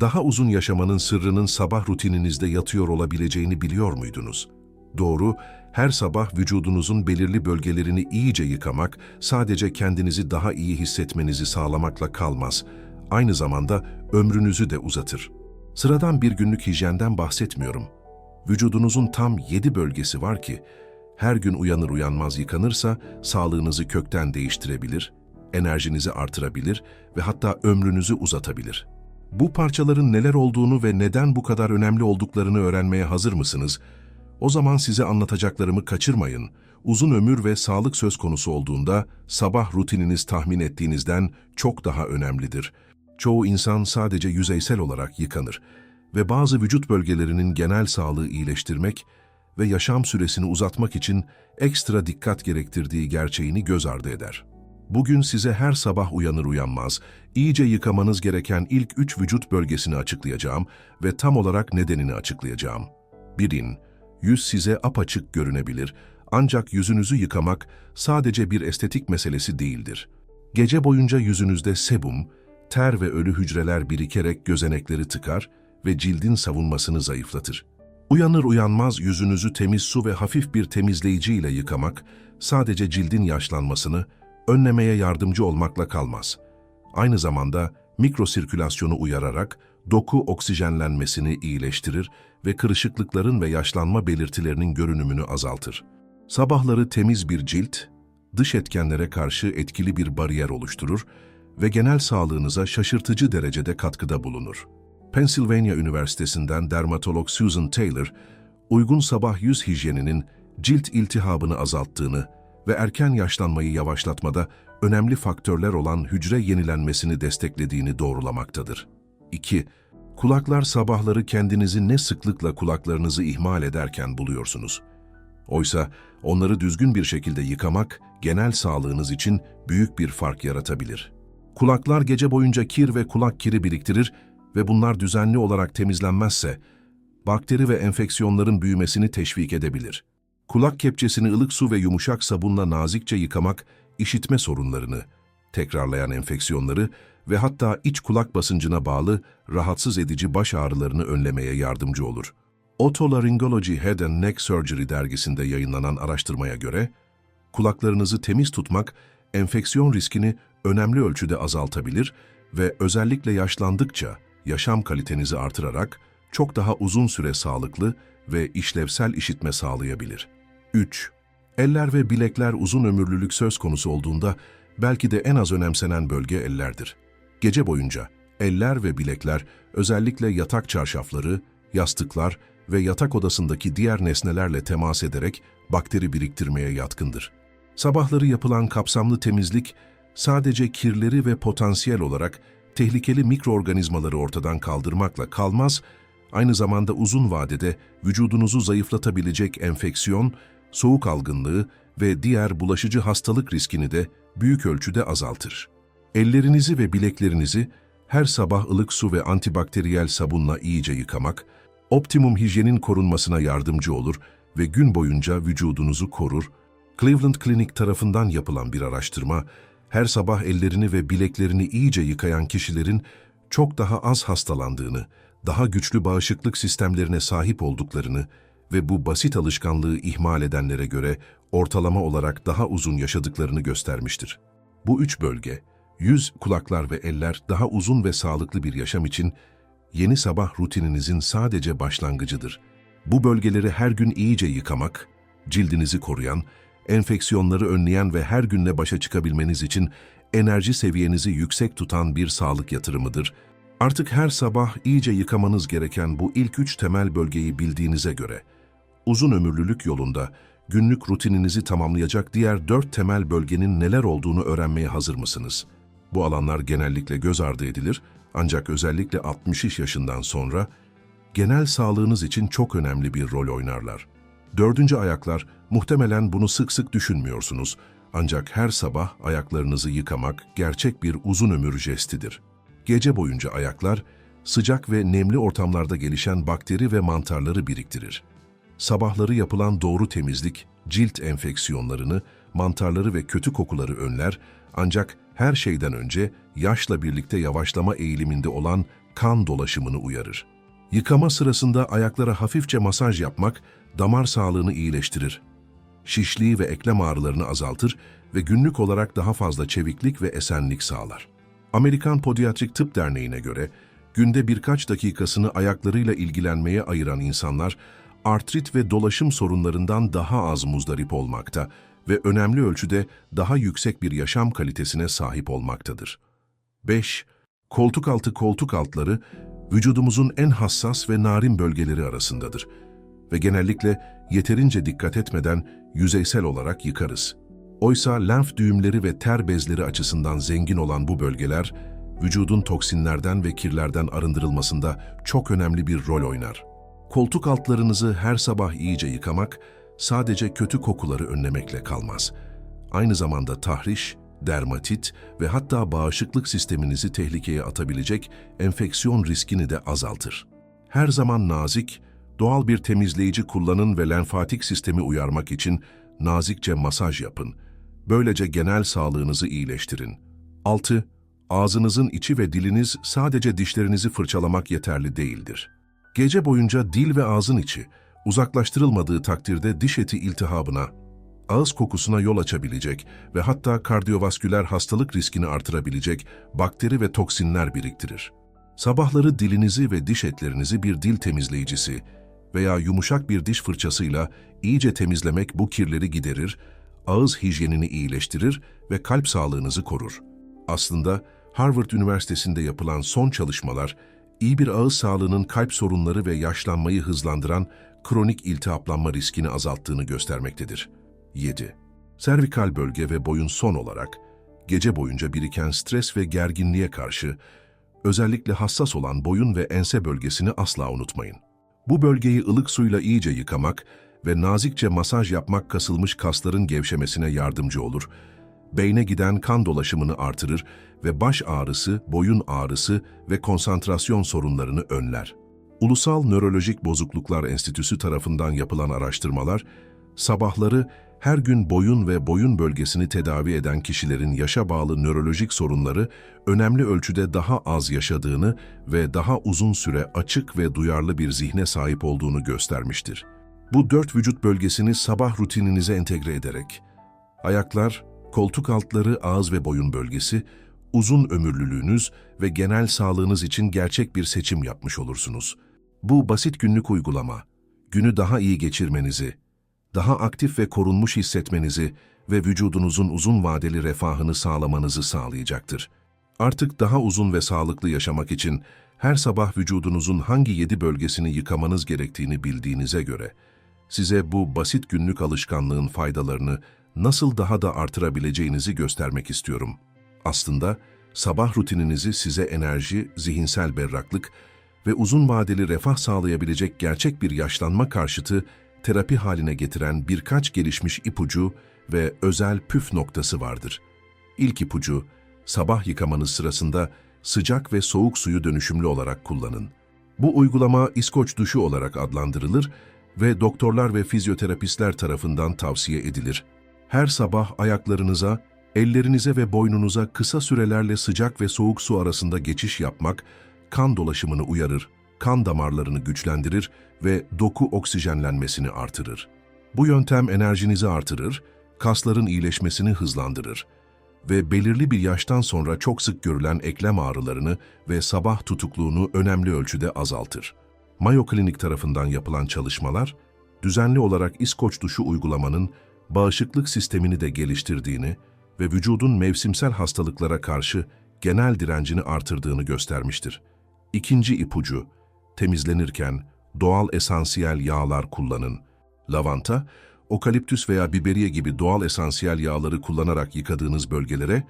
Daha uzun yaşamanın sırrının sabah rutininizde yatıyor olabileceğini biliyor muydunuz? Doğru, her sabah vücudunuzun belirli bölgelerini iyice yıkamak sadece kendinizi daha iyi hissetmenizi sağlamakla kalmaz. Aynı zamanda ömrünüzü de uzatır. Sıradan bir günlük hijyenden bahsetmiyorum. Vücudunuzun tam 7 bölgesi var ki, her gün uyanır uyanmaz yıkanırsa sağlığınızı kökten değiştirebilir, enerjinizi artırabilir ve hatta ömrünüzü uzatabilir. Bu parçaların neler olduğunu ve neden bu kadar önemli olduklarını öğrenmeye hazır mısınız? O zaman size anlatacaklarımı kaçırmayın. Uzun ömür ve sağlık söz konusu olduğunda sabah rutininiz tahmin ettiğinizden çok daha önemlidir. Çoğu insan sadece yüzeysel olarak yıkanır ve bazı vücut bölgelerinin genel sağlığı iyileştirmek ve yaşam süresini uzatmak için ekstra dikkat gerektirdiği gerçeğini göz ardı eder. Bugün size her sabah uyanır uyanmaz, iyice yıkamanız gereken ilk üç vücut bölgesini açıklayacağım ve tam olarak nedenini açıklayacağım. Birin, yüz size apaçık görünebilir ancak yüzünüzü yıkamak sadece bir estetik meselesi değildir. Gece boyunca yüzünüzde sebum, ter ve ölü hücreler birikerek gözenekleri tıkar ve cildin savunmasını zayıflatır. Uyanır uyanmaz yüzünüzü temiz su ve hafif bir temizleyici ile yıkamak sadece cildin yaşlanmasını önlemeye yardımcı olmakla kalmaz. Aynı zamanda mikrosirkülasyonu uyararak doku oksijenlenmesini iyileştirir ve kırışıklıkların ve yaşlanma belirtilerinin görünümünü azaltır. Sabahları temiz bir cilt, dış etkenlere karşı etkili bir bariyer oluşturur ve genel sağlığınıza şaşırtıcı derecede katkıda bulunur. Pennsylvania Üniversitesi'nden dermatolog Susan Taylor, uygun sabah yüz hijyeninin cilt iltihabını azalttığını ve erken yaşlanmayı yavaşlatmada önemli faktörler olan hücre yenilenmesini desteklediğini doğrulamaktadır. 2. Kulaklar sabahları kendinizi ne sıklıkla kulaklarınızı ihmal ederken buluyorsunuz? Oysa onları düzgün bir şekilde yıkamak genel sağlığınız için büyük bir fark yaratabilir. Kulaklar gece boyunca kir ve kulak kiri biriktirir ve bunlar düzenli olarak temizlenmezse bakteri ve enfeksiyonların büyümesini teşvik edebilir. Kulak kepçesini ılık su ve yumuşak sabunla nazikçe yıkamak işitme sorunlarını, tekrarlayan enfeksiyonları ve hatta iç kulak basıncına bağlı rahatsız edici baş ağrılarını önlemeye yardımcı olur. Otolaryngology Head and Neck Surgery dergisinde yayınlanan araştırmaya göre, kulaklarınızı temiz tutmak enfeksiyon riskini önemli ölçüde azaltabilir ve özellikle yaşlandıkça yaşam kalitenizi artırarak çok daha uzun süre sağlıklı ve işlevsel işitme sağlayabilir. 3. Eller ve bilekler uzun ömürlülük söz konusu olduğunda belki de en az önemsenen bölge ellerdir. Gece boyunca eller ve bilekler özellikle yatak çarşafları, yastıklar ve yatak odasındaki diğer nesnelerle temas ederek bakteri biriktirmeye yatkındır. Sabahları yapılan kapsamlı temizlik sadece kirleri ve potansiyel olarak tehlikeli mikroorganizmaları ortadan kaldırmakla kalmaz, aynı zamanda uzun vadede vücudunuzu zayıflatabilecek enfeksiyon, soğuk algınlığı ve diğer bulaşıcı hastalık riskini de büyük ölçüde azaltır. Ellerinizi ve bileklerinizi her sabah ılık su ve antibakteriyel sabunla iyice yıkamak, optimum hijyenin korunmasına yardımcı olur ve gün boyunca vücudunuzu korur. Cleveland Clinic tarafından yapılan bir araştırma, her sabah ellerini ve bileklerini iyice yıkayan kişilerin çok daha az hastalandığını, daha güçlü bağışıklık sistemlerine sahip olduklarını ve bu basit alışkanlığı ihmal edenlere göre ortalama olarak daha uzun yaşadıklarını göstermiştir. Bu üç bölge, yüz, kulaklar ve eller daha uzun ve sağlıklı bir yaşam için yeni sabah rutininizin sadece başlangıcıdır. Bu bölgeleri her gün iyice yıkamak, cildinizi koruyan, enfeksiyonları önleyen ve her günle başa çıkabilmeniz için enerji seviyenizi yüksek tutan bir sağlık yatırımıdır. Artık her sabah iyice yıkamanız gereken bu ilk üç temel bölgeyi bildiğinize göre, uzun ömürlülük yolunda günlük rutininizi tamamlayacak diğer dört temel bölgenin neler olduğunu öğrenmeye hazır mısınız? Bu alanlar genellikle göz ardı edilir ancak özellikle 60 yaşından sonra genel sağlığınız için çok önemli bir rol oynarlar. Dördüncü ayaklar, muhtemelen bunu sık sık düşünmüyorsunuz. Ancak her sabah ayaklarınızı yıkamak gerçek bir uzun ömür jestidir. Gece boyunca ayaklar, sıcak ve nemli ortamlarda gelişen bakteri ve mantarları biriktirir. Sabahları yapılan doğru temizlik, cilt enfeksiyonlarını, mantarları ve kötü kokuları önler, ancak her şeyden önce yaşla birlikte yavaşlama eğiliminde olan kan dolaşımını uyarır. Yıkama sırasında ayaklara hafifçe masaj yapmak damar sağlığını iyileştirir. Şişliği ve eklem ağrılarını azaltır ve günlük olarak daha fazla çeviklik ve esenlik sağlar. Amerikan Podiatrik Tıp Derneği'ne göre günde birkaç dakikasını ayaklarıyla ilgilenmeye ayıran insanlar artrit ve dolaşım sorunlarından daha az muzdarip olmakta ve önemli ölçüde daha yüksek bir yaşam kalitesine sahip olmaktadır. 5. Koltuk altı koltuk altları vücudumuzun en hassas ve narin bölgeleri arasındadır ve genellikle yeterince dikkat etmeden yüzeysel olarak yıkarız. Oysa lenf düğümleri ve ter bezleri açısından zengin olan bu bölgeler, vücudun toksinlerden ve kirlerden arındırılmasında çok önemli bir rol oynar. Koltuk altlarınızı her sabah iyice yıkamak, sadece kötü kokuları önlemekle kalmaz. Aynı zamanda tahriş, dermatit ve hatta bağışıklık sisteminizi tehlikeye atabilecek enfeksiyon riskini de azaltır. Her zaman nazik, doğal bir temizleyici kullanın ve lenfatik sistemi uyarmak için nazikçe masaj yapın. Böylece genel sağlığınızı iyileştirin. 6. Ağzınızın içi ve diliniz sadece dişlerinizi fırçalamak yeterli değildir. Gece boyunca dil ve ağzın içi uzaklaştırılmadığı takdirde diş eti iltihabına, ağız kokusuna yol açabilecek ve hatta kardiyovasküler hastalık riskini artırabilecek bakteri ve toksinler biriktirir. Sabahları dilinizi ve diş etlerinizi bir dil temizleyicisi veya yumuşak bir diş fırçasıyla iyice temizlemek bu kirleri giderir, ağız hijyenini iyileştirir ve kalp sağlığınızı korur. Aslında Harvard Üniversitesi'nde yapılan son çalışmalar, iyi bir ağız sağlığının kalp sorunları ve yaşlanmayı hızlandıran kronik iltihaplanma riskini azalttığını göstermektedir. 7. Servikal bölge ve boyun son olarak, gece boyunca biriken stres ve gerginliğe karşı, özellikle hassas olan boyun ve ense bölgesini asla unutmayın. Bu bölgeyi ılık suyla iyice yıkamak ve nazikçe masaj yapmak kasılmış kasların gevşemesine yardımcı olur, beyne giden kan dolaşımını artırır ve baş ağrısı, boyun ağrısı ve konsantrasyon sorunlarını önler. Ulusal Nörolojik Bozukluklar Enstitüsü tarafından yapılan araştırmalar, sabahları her gün boyun ve boyun bölgesini tedavi eden kişilerin yaşa bağlı nörolojik sorunları önemli ölçüde daha az yaşadığını ve daha uzun süre açık ve duyarlı bir zihne sahip olduğunu göstermiştir. Bu dört vücut bölgesini sabah rutininize entegre ederek, ayaklar, koltuk altları, ağız ve boyun bölgesi, uzun ömürlülüğünüz ve genel sağlığınız için gerçek bir seçim yapmış olursunuz. Bu basit günlük uygulama, günü daha iyi geçirmenizi, daha aktif ve korunmuş hissetmenizi ve vücudunuzun uzun vadeli refahını sağlamanızı sağlayacaktır. Artık daha uzun ve sağlıklı yaşamak için her sabah vücudunuzun hangi yedi bölgesini yıkamanız gerektiğini bildiğinize göre, size bu basit günlük alışkanlığın faydalarını nasıl daha da artırabileceğinizi göstermek istiyorum. Aslında sabah rutininizi size enerji, zihinsel berraklık ve uzun vadeli refah sağlayabilecek gerçek bir yaşlanma karşıtı terapi haline getiren birkaç gelişmiş ipucu ve özel püf noktası vardır. İlk ipucu, sabah yıkamanız sırasında sıcak ve soğuk suyu dönüşümlü olarak kullanın. Bu uygulama İskoç duşu olarak adlandırılır ve doktorlar ve fizyoterapistler tarafından tavsiye edilir. Her sabah ayaklarınıza, ellerinize ve boynunuza kısa sürelerle sıcak ve soğuk su arasında geçiş yapmak, kan dolaşımını uyarır, kan damarlarını güçlendirir ve doku oksijenlenmesini artırır. Bu yöntem enerjinizi artırır, kasların iyileşmesini hızlandırır ve belirli bir yaştan sonra çok sık görülen eklem ağrılarını ve sabah tutukluğunu önemli ölçüde azaltır. Mayo Clinic tarafından yapılan çalışmalar, düzenli olarak İskoç duşu uygulamanın bağışıklık sistemini de geliştirdiğini ve vücudun mevsimsel hastalıklara karşı genel direncini artırdığını göstermiştir. İkinci ipucu, temizlenirken doğal esansiyel yağlar kullanın. Lavanta, okaliptüs veya biberiye gibi doğal esansiyel yağları kullanarak yıkadığınız bölgelere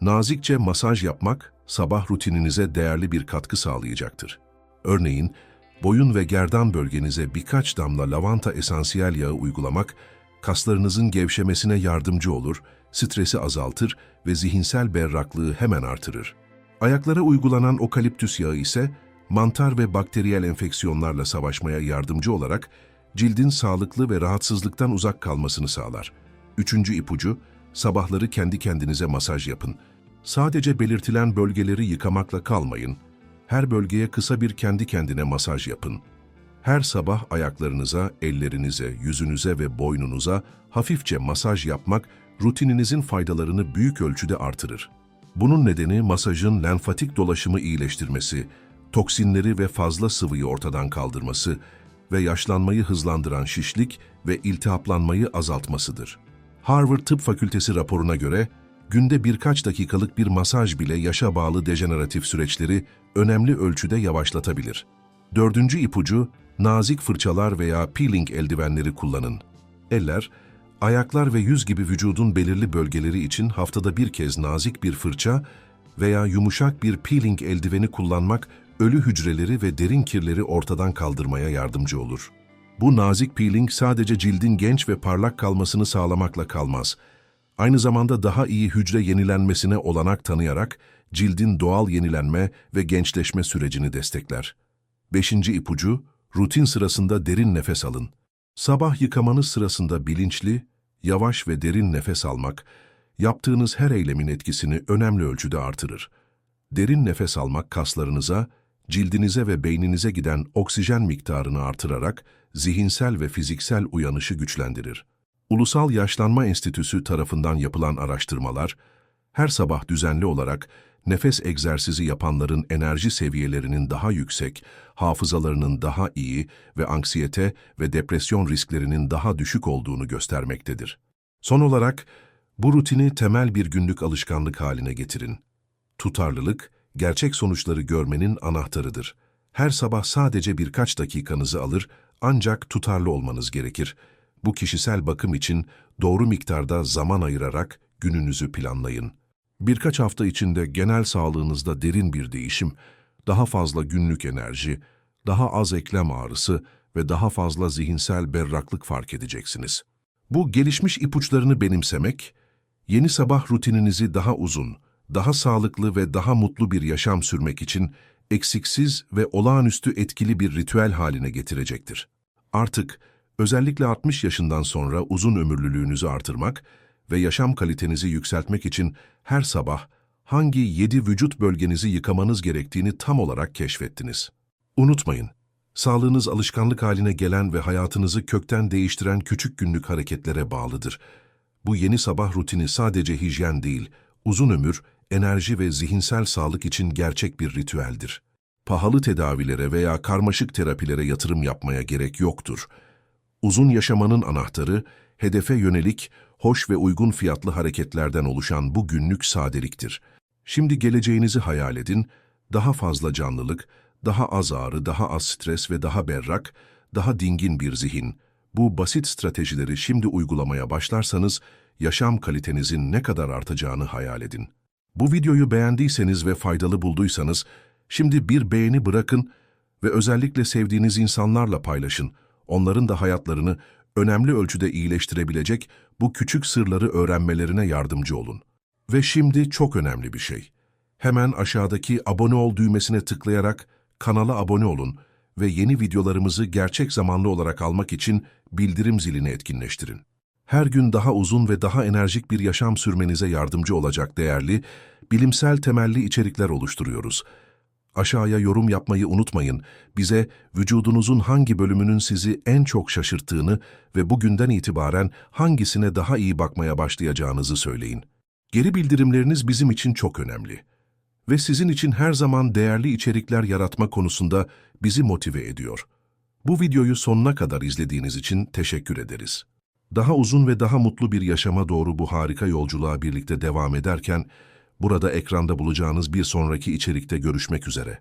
nazikçe masaj yapmak sabah rutininize değerli bir katkı sağlayacaktır. Örneğin, boyun ve gerdan bölgenize birkaç damla lavanta esansiyel yağı uygulamak, kaslarınızın gevşemesine yardımcı olur, stresi azaltır ve zihinsel berraklığı hemen artırır. Ayaklara uygulanan okaliptüs yağı ise, mantar ve bakteriyel enfeksiyonlarla savaşmaya yardımcı olarak cildin sağlıklı ve rahatsızlıktan uzak kalmasını sağlar. Üçüncü ipucu, sabahları kendi kendinize masaj yapın. Sadece belirtilen bölgeleri yıkamakla kalmayın. Her bölgeye kısa bir kendi kendine masaj yapın. Her sabah ayaklarınıza, ellerinize, yüzünüze ve boynunuza hafifçe masaj yapmak rutininizin faydalarını büyük ölçüde artırır. Bunun nedeni masajın lenfatik dolaşımı iyileştirmesi, toksinleri ve fazla sıvıyı ortadan kaldırması ve yaşlanmayı hızlandıran şişlik ve iltihaplanmayı azaltmasıdır. Harvard Tıp Fakültesi raporuna göre günde birkaç dakikalık bir masaj bile yaşa bağlı dejeneratif süreçleri önemli ölçüde yavaşlatabilir. Dördüncü ipucu, nazik fırçalar veya peeling eldivenleri kullanın. Eller, ayaklar ve yüz gibi vücudun belirli bölgeleri için haftada bir kez nazik bir fırça veya yumuşak bir peeling eldiveni kullanmak ölü hücreleri ve derin kirleri ortadan kaldırmaya yardımcı olur. Bu nazik peeling sadece cildin genç ve parlak kalmasını sağlamakla kalmaz. Aynı zamanda daha iyi hücre yenilenmesine olanak tanıyarak cildin doğal yenilenme ve gençleşme sürecini destekler. Beşinci ipucu, rutin sırasında derin nefes alın. Sabah yıkamanız sırasında bilinçli, yavaş ve derin nefes almak, yaptığınız her eylemin etkisini önemli ölçüde artırır. Derin nefes almak kaslarınıza, cildinize ve beyninize giden oksijen miktarını artırarak zihinsel ve fiziksel uyanışı güçlendirir. Ulusal Yaşlanma Enstitüsü tarafından yapılan araştırmalar, her sabah düzenli olarak nefes egzersizi yapanların enerji seviyelerinin daha yüksek, hafızalarının daha iyi ve anksiyete ve depresyon risklerinin daha düşük olduğunu göstermektedir. Son olarak, bu rutini temel bir günlük alışkanlık haline getirin. Tutarlılık, gerçek sonuçları görmenin anahtarıdır. Her sabah sadece birkaç dakikanızı alır ancak tutarlı olmanız gerekir. Bu kişisel bakım için doğru miktarda zaman ayırarak gününüzü planlayın. Birkaç hafta içinde genel sağlığınızda derin bir değişim, daha fazla günlük enerji, daha az eklem ağrısı ve daha fazla zihinsel berraklık fark edeceksiniz. Bu gelişmiş ipuçlarını benimsemek, yeni sabah rutininizi daha uzun, daha sağlıklı ve daha mutlu bir yaşam sürmek için eksiksiz ve olağanüstü etkili bir ritüel haline getirecektir. Artık özellikle 60 yaşından sonra uzun ömürlülüğünüzü artırmak ve yaşam kalitenizi yükseltmek için her sabah hangi 7 vücut bölgenizi yıkamanız gerektiğini tam olarak keşfettiniz. Unutmayın, sağlığınız alışkanlık haline gelen ve hayatınızı kökten değiştiren küçük günlük hareketlere bağlıdır. Bu yeni sabah rutini sadece hijyen değil, uzun ömür, enerji ve zihinsel sağlık için gerçek bir ritüeldir. Pahalı tedavilere veya karmaşık terapilere yatırım yapmaya gerek yoktur. Uzun yaşamanın anahtarı, hedefe yönelik, hoş ve uygun fiyatlı hareketlerden oluşan bu günlük sadeliktir. Şimdi geleceğinizi hayal edin, daha fazla canlılık, daha az ağrı, daha az stres ve daha berrak, daha dingin bir zihin. Bu basit stratejileri şimdi uygulamaya başlarsanız, yaşam kalitenizin ne kadar artacağını hayal edin. Bu videoyu beğendiyseniz ve faydalı bulduysanız, şimdi bir beğeni bırakın ve özellikle sevdiğiniz insanlarla paylaşın. Onların da hayatlarını önemli ölçüde iyileştirebilecek bu küçük sırları öğrenmelerine yardımcı olun. Ve şimdi çok önemli bir şey. Hemen aşağıdaki abone ol düğmesine tıklayarak kanala abone olun ve yeni videolarımızı gerçek zamanlı olarak almak için bildirim zilini etkinleştirin. Her gün daha uzun ve daha enerjik bir yaşam sürmenize yardımcı olacak değerli, bilimsel temelli içerikler oluşturuyoruz. Aşağıya yorum yapmayı unutmayın. Bize vücudunuzun hangi bölümünün sizi en çok şaşırttığını ve bugünden itibaren hangisine daha iyi bakmaya başlayacağınızı söyleyin. Geri bildirimleriniz bizim için çok önemli. Ve sizin için her zaman değerli içerikler yaratma konusunda bizi motive ediyor. Bu videoyu sonuna kadar izlediğiniz için teşekkür ederiz. Daha uzun ve daha mutlu bir yaşama doğru bu harika yolculuğa birlikte devam ederken, burada ekranda bulacağınız bir sonraki içerikte görüşmek üzere.